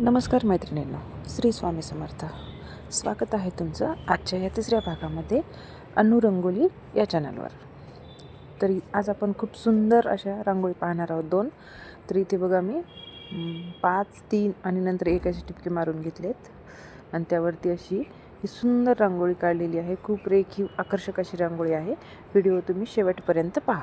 नमस्कार मैत्रिणींनो श्री स्वामी समर्थ. स्वागत आहे तुमचं आजच्या या तिसऱ्या भागामध्ये अनु रंगोली या चॅनलवर. तरी आज आपण खूप सुंदर अशा रांगोळी पाहणार आहोत दोन. तर इथे बघा मी पाच तीन आणि नंतर एक असे टिपके मारून घेतलेत. आणि त्यावरती अशी ही सुंदर रांगोळी काढलेली आहे. खूप रेखीव आकर्षक अशी रांगोळी आहे. व्हिडिओ तुम्ही शेवटपर्यंत पहा.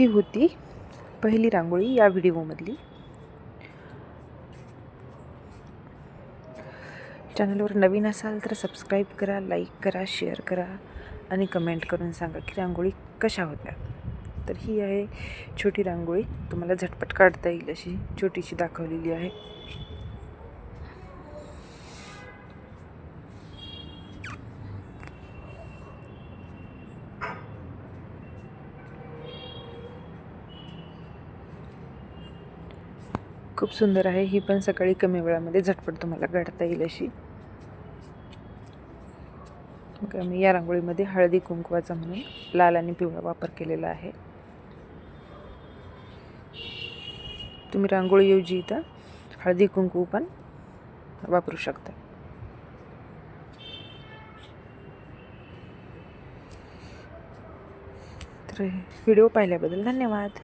ही होती पहिली रांगोळी या व्हिडिओमधली. चॅनलवर नवीन असाल तर सबस्क्राईब करा लाईक करा शेअर करा आणि कमेंट करून सांगा की रांगोळी कशा होत्या. तर ही आहे छोटी रांगोळी. तुम्हाला झटपट काढता येईल अशी छोटीशी दाखवलेली आहे. खूप सुंदर आहे. ही पण सकाळी कमी वेळामध्ये झटपट तुम्हाला गाठता येईल अशी. मग मी या रांगोळीमध्ये हळदी कुंकवाचा म्हणून लाल आणि पिवळा वापर केलेला आहे. तुम्ही रांगोळीऐवजी इथं हळदी कुंकू पण वापरू शकता. तर व्हिडिओ पाहिल्याबद्दल धन्यवाद.